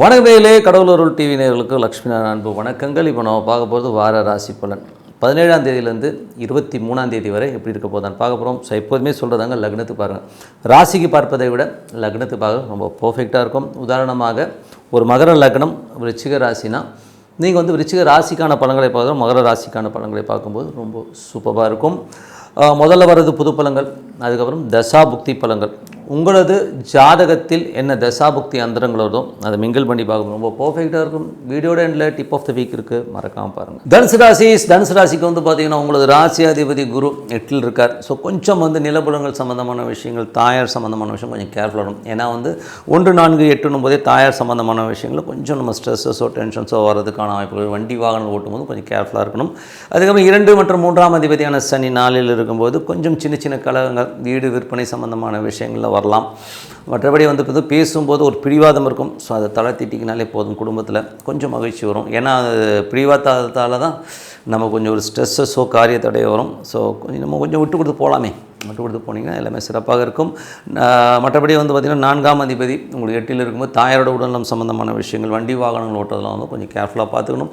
வணக்கத்திலே கடவுளூர் TV நேர்களுக்கு லக்ஷ்மி நாராயண அன்பு வணக்கங்கள். இப்போ நம்ம பார்க்க போகிறது வார ராசி பலன். பதினேழாம் தேதியிலேருந்து இருபத்தி மூணாம் தேதி வரை எப்படி இருக்க போதான் பார்க்க போகிறோம் ஸோ எப்போதுமே சொல்கிறதாங்க லக்னத்துக்கு பாருங்கள் ராசிக்கு பார்ப்பதை விட லக்னத்துக்கு பார்க்க ரொம்ப பர்ஃபெக்டாக இருக்கும். உதாரணமாக ஒரு மகர லக்னம் ரிச்சிக ராசினா நீங்கள் வந்து ரிச்சிக ராசிக்கான பழங்களை பார்க்குறோம். மகர ராசிக்கான பழங்களை பார்க்கும்போது ரொம்ப சூப்பராக இருக்கும். முதல்ல வர்றது புது பழங்கள் அதுக்கப்புறம் தசாபுக்தி பழங்கள் உங்களது ஜாதகத்தில் என்ன தசாபுக்தி அந்தரங்களோதோ அதை மிங்கிள் பண்ணி பார்க்கணும். ரொம்ப பர்ஃபெக்டாக இருக்கும். வீடியோட எண்டில் டிப் ஆஃப் த வீக் இருக்குது மறக்காமல் பாருங்கள் தனுசு ராசி தனுசு ராசிக்கு வந்து பார்த்தீங்கன்னா உங்களது ராசியாதிபதி குரு எட்டில் இருக்கார். ஸோ கொஞ்சம் வந்து நிலபுலங்கள் சம்மந்தமான விஷயங்கள் தாயார் சம்மந்தமான விஷயம் கொஞ்சம் கேர்ஃபுல்லாக இருக்கும் ஏன்னா வந்து ஒன்று நான்கு எட்டுன்னும் போதே தாயார் சம்மந்தமான விஷயங்களை கொஞ்சம் நம்ம ஸ்ட்ரெஸ்ஸஸோ டென்ஷன்ஸோ வர்றதுக்கான வாய்ப்புகள் வண்டி வாகனம் ஓட்டும்போது கொஞ்சம் கேர்ஃபுல்லாக இருக்கணும். அதுக்கப்புறம் இரண்டு மற்றும் மூன்றாம் அதிபதியான சனி நாளில் இருக்கும்போது கொஞ்சம் சின்ன சின்ன கலகங்கள் வீடு விற்பனை சம்மந்தமான விஷயங்களில் வரலாம். மற்றபடி வந்து இப்போ பேசும்போது ஒரு பிடிவாதம் இருக்கும். ஸோ அதை தளர்த்திட்டிங்கனாலே போதும் குடும்பத்தில். கொஞ்சம் மகிழ்ச்சி வரும். ஏன்னா அது பிடிவாதத்தால் தான் நம்ம கொஞ்சம் ஒரு ஸ்ட்ரெஸ்ஸஸோ காரியத்தடைய வரும். ஸோ கொஞ்சம் நம்ம கொஞ்சம் விட்டு கொடுத்து போகலாமே விட்டு கொடுத்து போனீங்கன்னா எல்லாமே சிறப்பாக இருக்கும். மற்றபடி வந்து பார்த்திங்கன்னா நான்காம் அதிபதி. உங்களுக்கு எட்டில் இருக்கும்போது தாயாரோட உடல்நலம் சம்மந்தமான விஷயங்கள் வண்டி வாகனங்கள் ஓட்டுறதெல்லாம் வந்து கொஞ்சம் கேர்ஃபுல்லாக பார்த்துக்கணும்.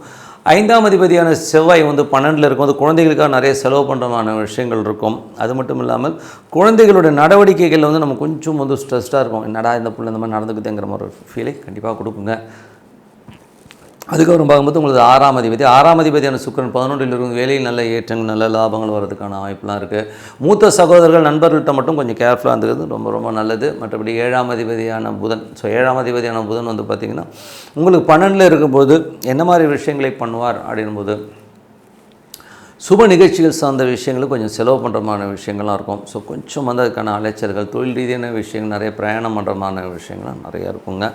ஐந்தாம் அதிபதியான செவ்வாய் வந்து பன்னெண்டில் இருக்கும். இருக்கும்போது குழந்தைகளுக்காக நிறைய செலவு பண்ணுறமான விஷயங்கள் இருக்கும். அது மட்டும் இல்லாமல் குழந்தைகளுடைய நடவடிக்கைகள் வந்து நம்ம கொஞ்சம் வந்து ஸ்ட்ரெஸ்டாக இருக்கும். என்னடா இந்த பிள்ளை இந்த மாதிரி நடந்துக்குதுங்கிற மாதிரி ஒரு ஃபீலை கண்டிப்பாக கொடுக்குங்க. அதுக்கப்புறம் பார்க்கும்போது உங்களுக்கு ஆறாம் அதிபதி ஆறாம் அதிபதியான சுக்கரன் பதினொன்றில் இருக்கும் வேலையில் நல்ல ஏற்றங்கள் நல்ல லாபங்கள் வர்றதுக்கான வாய்ப்புலாம் இருக்குது மூத்த சகோதரர்கள் நண்பர்கள்ட்ட மட்டும் கொஞ்சம் கேர்ஃபுல்லாக இருந்துக்கிறது ரொம்ப ரொம்ப நல்லது. மற்றபடி ஏழாம் அதிபதியான புதன் ஸோ ஏழாம் அதிபதியான புதன் வந்து பார்த்திங்கன்னா உங்களுக்கு பன்னெண்டில் இருக்கும்போது என்ன மாதிரி விஷயங்களை பண்ணுவார் அப்படின்போது சுப நிகழ்ச்சிகள் சார்ந்த விஷயங்களும் கொஞ்சம் செலவு பண்ணுறமான விஷயங்கள்லாம் இருக்கும். ஸோ கொஞ்சம் வந்து அதுக்கான அலைச்சல்கள் தொழில் ரீதியான விஷயங்கள் நிறைய பிரயாணம் பண்ணுறமான விஷயங்கள்லாம் நிறையா இருக்குங்க.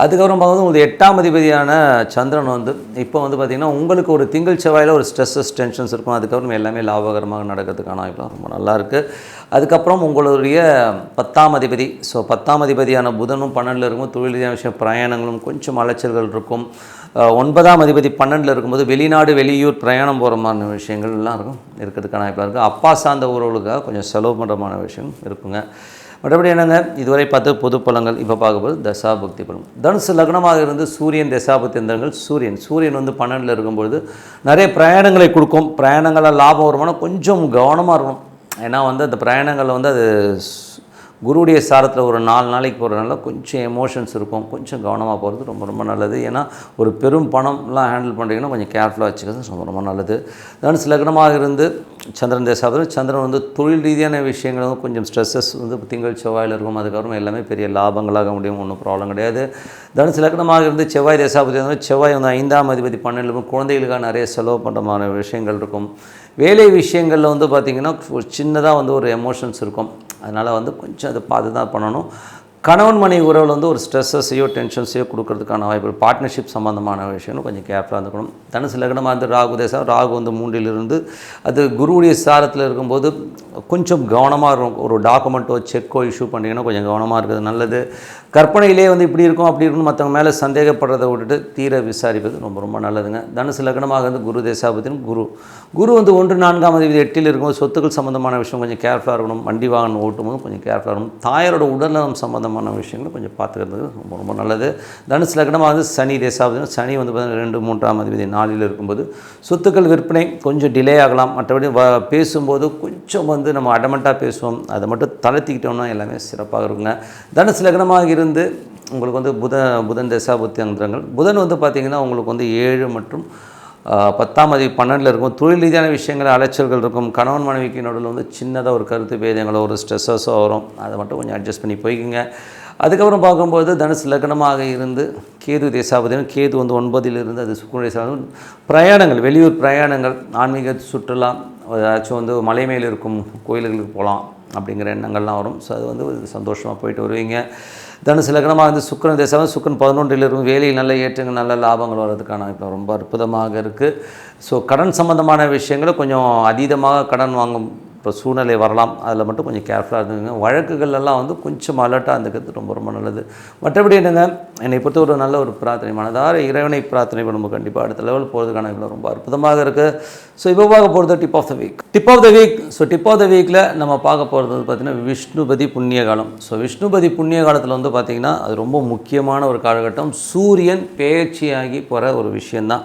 அதுக்கப்புறம் பார்க்கும்போது உங்களுக்கு எட்டாம் அதிபதியான சந்திரன் வந்து இப்போ வந்து பார்த்திங்கன்னா உங்களுக்கு ஒரு திங்கள் செவ்வாயில் ஒரு ஸ்ட்ரெஸ்ஸஸ் டென்ஷன்ஸ் இருக்கும். அதுக்கப்புறம் எல்லாமே லாபகரமாக நடக்கிறதுக்கான வாய்ப்புலாம் ரொம்ப நல்லாயிருக்கு அதுக்கப்புறம் உங்களுடைய பத்தாம் அதிபதி ஸோ பத்தாம் அதிபதியான புதனும் பன்னெண்டில் இருக்கும். தொழில் ரீதியான விஷயம் பிரயாணங்களும் கொஞ்சம் அலைச்சல்கள் இருக்கும். ஒன்பதாம் அதிபதி பன்னெண்டில் இருக்கும்போது வெளிநாடு வெளியூர் பிரயாணம் போகிற மாதிரி விஷயங்கள்லாம் இருக்கும். இருக்கிறதுக்கான வாய்ப்பாக இருக்குது அப்பா சார்ந்த உறவுகளுக்காக கொஞ்சம் செலவு பண்ணுறமான விஷயம் இருக்குங்க. மற்றபடி என்னங்க? இதுவரை பார்த்து பொது பலங்கள். இப்போ பார்க்கும்போது தசாபக்தி பலம் தனுசு லக்னமாக இருந்து சூரியன் தசாபக்தி எந்திரங்கள் சூரியன். சூரியன் வந்து பன்னெண்டில் இருக்கும்பொழுது நிறைய பிரயாணங்களை கொடுக்கும். பிரயாணங்களில் லாபம் வருமானம் கொஞ்சம் கவனமாக இருக்கணும். ஏன்னா வந்து அந்த பிரயாணங்களில் வந்து அது குருவுடைய சாரத்தில் ஒரு நாலு நாளைக்கு போகிறதுனால கொஞ்சம் எமோஷன்ஸ் இருக்கும். கொஞ்சம் கவனமாக போகிறது ரொம்ப ரொம்ப நல்லது. ஏன்னா ஒரு பெரும் பணம்லாம் ஹேண்டில் பண்ணுறீங்கன்னா கொஞ்சம் கேர்ஃபுல்லாக வச்சுக்கிறது ரொம்ப ரொம்ப நல்லது. தனுசு லக்னமாக இருந்து சந்திரன் தேசாபுரம் சந்திரன் வந்து தொழில் ரீதியான விஷயங்கள் வந்து கொஞ்சம் ஸ்ட்ரெஸ்ஸஸ் வந்து திங்கள் செவ்வாயில் இருக்கும். அதுக்கப்புறம் எல்லாமே பெரிய லாபங்களாக முடியும். ஒன்றும் ப்ராப்ளம் கிடையாது. தனுசு லக்னமாக இருந்து செவ்வாய் தேசாபதி செவ்வாய் வந்து ஐந்தாம் அதிபதி பன்னெண்டு குழந்தைகளுக்காக நிறைய செலவு பண்ணுறமான விஷயங்கள் இருக்கும். வேலை விஷயங்களில் வந்து பார்த்திங்கன்னா ஒரு சின்னதாக வந்து ஒரு எமோஷன்ஸ் இருக்கும். அதனால் வந்து கொஞ்சம் அதை பார்த்து தான் பண்ணணும். கணவன் மனைவி உறவில் வந்து ஒரு ஸ்ட்ரெஸ்ஸையோ டென்ஷன்ஸையோ கொடுக்கறதுக்கான வாய்ப்பு பார்ட்னர்ஷிப் சம்மந்தமான விஷயம்னு கொஞ்சம் கேர்ஃபுல்லாக இருந்துக்கணும். தனுசு லக்னமாக இருந்து ராகு தேசம் ராகு வந்து மூன்றிலிருந்து அது குருவுடைய சாரத்தில் இருக்கும்போது கொஞ்சம் கவனமாக இருக்கும். ஒரு டாக்குமெண்ட்டோ செக்கோ இஷ்யூ பண்ணிங்கன்னா கொஞ்சம் கவனமாக இருக்கிறது நல்லது. கற்பனையிலே வந்து இப்படி இருக்கும் அப்படி இருக்கும்னு மற்றவங்க மேலே சந்தேகப்படுறதை விட்டுட்டு தீர விசாரிப்பது ரொம்ப ரொம்ப நல்லதுங்க. தனுசு லக்னமாக இருந்து குரு தேசாபத்தின் குரு. குரு வந்து ஒன்று நான்காம் தேதி எட்டில் இருக்கும்போது சொத்துக்கள் சம்மந்தமான விஷயம் கொஞ்சம் கேர்ஃபுல்லாக இருக்கணும். வண்டி வாகனம் ஓட்டும் போது கொஞ்சம் கேர்ஃபுல்லாக இருக்கணும். தாயாரோட உடல்நலம் சம்மந்தமான விஷயங்களை கொஞ்சம் பார்த்துக்கிறது ரொம்ப ரொம்ப நல்லது. தனுசு லக்னமாக வந்து சனி தேசாபதினா சனி வந்து பார்த்தீங்கன்னா ரெண்டு மூன்றாம் அதிபதி நாளில் இருக்கும்போது சொத்துக்கள் விற்பனை கொஞ்சம் டிலே ஆகலாம். மற்றபடி வ பேசும்போது கொஞ்சம் வந்து நம்ம அடமெண்ட்டாக பேசுவோம். அதை மட்டும் தளர்த்திக்கிட்டோம்னா எல்லாமே சிறப்பாக இருக்குங்க. தனுசு லக்னமாக இருந்து உங்களுக்கு வந்து புத புதன் தசாபுத்தி அந்தரங்கள் புதன் வந்து பார்த்திங்கன்னா உங்களுக்கு வந்து ஏழு மற்றும் பத்தாம் அதிபதி பன்னெண்டில் இருக்கும். தொழில் ரீதியான விஷயங்கள் அலைச்சல்கள் இருக்கும். கணவன் மனைவிக்கு நடுவில் வந்து சின்னதாக ஒரு கருத்து பேதங்களோ ஒரு ஸ்ட்ரெஸ்ஸஸோ வரும். அதை மட்டும் கொஞ்சம் அட்ஜஸ்ட் பண்ணி போய்க்குங்க. அதுக்கப்புறம் பார்க்கும்போது தனுசு லக்னமாக இருந்து கேது தேசாபதினும் கேது வந்து ஒன்பதிலிருந்து அது சுக்குனுடைய சாதம் பிரயாணங்கள் வெளியூர் பிரயாணங்கள் ஆன்மீக சுற்றுலா ஏதாச்சும் வந்து மலை மேல் இருக்கும் கோயில்களுக்கு போகலாம் அப்படிங்கிற எண்ணங்கள்லாம் வரும். ஸோ அது வந்து சந்தோஷமாக போயிட்டு வருவீங்க. தனுசு லக்னமாக வந்து சுக்கரன் தேசம் சுக்கரன் பதினொன்றில் இருக்கும். வேலையில் நல்ல ஏற்றங்கள் நல்ல லாபங்கள் வர்றதுக்கான இப்போ ரொம்ப அற்புதமாக இருக்குது ஸோ கடன் சம்மந்தமான விஷயங்களை கொஞ்சம் அதீதமாக கடன் வாங்கும் இப்போ சூழ்நிலை வரலாம். அதில் மட்டும் கொஞ்சம் கேர்ஃபுல்லாக இருந்துங்க வழக்குகள் எல்லாம் வந்து கொஞ்சம் அலர்ட்டாக இருந்துக்கிறது ரொம்ப ரொம்ப நல்லது. மற்றபடி என்னங்க? என்னை பொறுத்த ஒரு நல்ல ஒரு பிரார்த்தனை மனதார இறைவனை பிரார்த்தனை பண்ணும்போது கண்டிப்பாக அடுத்த லெவல் போகிறதுக்கான இவ்வளோ ரொம்ப அற்புதமாக இருக்குது ஸோ இப்போ பார்க்க போகிறது tip of the week tip of the week so tip of the வீக்கில் நம்ம பார்க்க போகிறது வந்து பார்த்திங்கன்னா விஷ்ணுபதி புண்ணிய காலம். ஸோ விஷ்ணுபதி புண்ணிய காலத்தில் வந்து பார்த்திங்கன்னா அது ரொம்ப முக்கியமான ஒரு காலகட்டம். சூரியன் பேச்சியாகி போகிற ஒரு விஷயந்தான்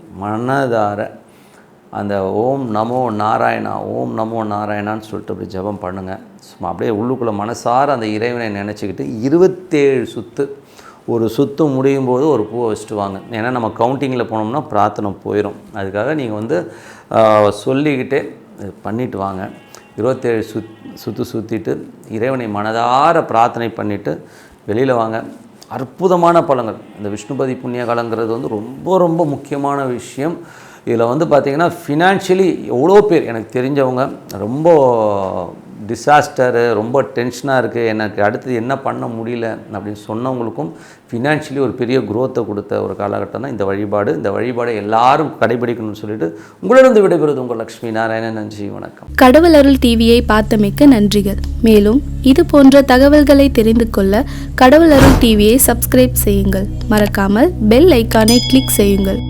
மனதார அந்த ஓம் நமோ நாராயணா ஓம் நமோ நாராயணான்னு சொல்லிட்டு அப்படி ஜெபம் பண்ணுங்கள் சும்மா அப்படியே உள்ளுக்குள்ளே மனசார அந்த இறைவனை நினச்சிக்கிட்டு இருபத்தேழு சுத்து ஒரு சுத்து முடியும் போது ஒரு பூவை வச்சுட்டு வாங்க. ஏன்னா நம்ம கவுண்டிங்கில் போனோம்னா பிரார்த்தனை போயிடும் அதுக்காக நீங்கள் வந்து சொல்லிக்கிட்டே பண்ணிட்டு வாங்க. இருபத்தேழு சுத் சுற்று சுற்றிட்டு இறைவனை மனதார பிரார்த்தனை பண்ணிவிட்டு வெளியில் வாங்க. அற்புதமான பழங்கள். இந்த விஷ்ணுபதி புண்ணிய காலங்கிறது வந்து ரொம்ப ரொம்ப முக்கியமான விஷயம். இதில் வந்து பார்த்திங்கன்னா ஃபினான்ஷியலி எவ்வளோ பேர் எனக்கு தெரிஞ்சவங்க ரொம்ப டிசாஸ்டரு ரொம்ப டென்ஷனாக இருக்குது எனக்கு அடுத்தது என்ன பண்ண முடியல அப்படின்னு சொன்னவங்களுக்கும் ஃபினான்ஷியலி ஒரு பெரிய குரோத்தை கொடுத்த ஒரு காலகட்டம் தான் இந்த வழிபாடு. இந்த வழிபாடை எல்லாரும் கடைபிடிக்கணும்னு சொல்லிட்டு உங்களிடம் விடைபெறுவது உங்கள் லக்ஷ்மி நாராயணன். நன்றி வணக்கம். கடவுள் அருள் டிவியை பார்த்தமைக்க நன்றிகள். மேலும் இது போன்ற தகவல்களை தெரிந்து கொள்ள கடவுள் அருள் டிவியை சப்ஸ்கிரைப் செய்யுங்கள். மறக்காமல் பெல் ஐக்கானை கிளிக் செய்யுங்கள்.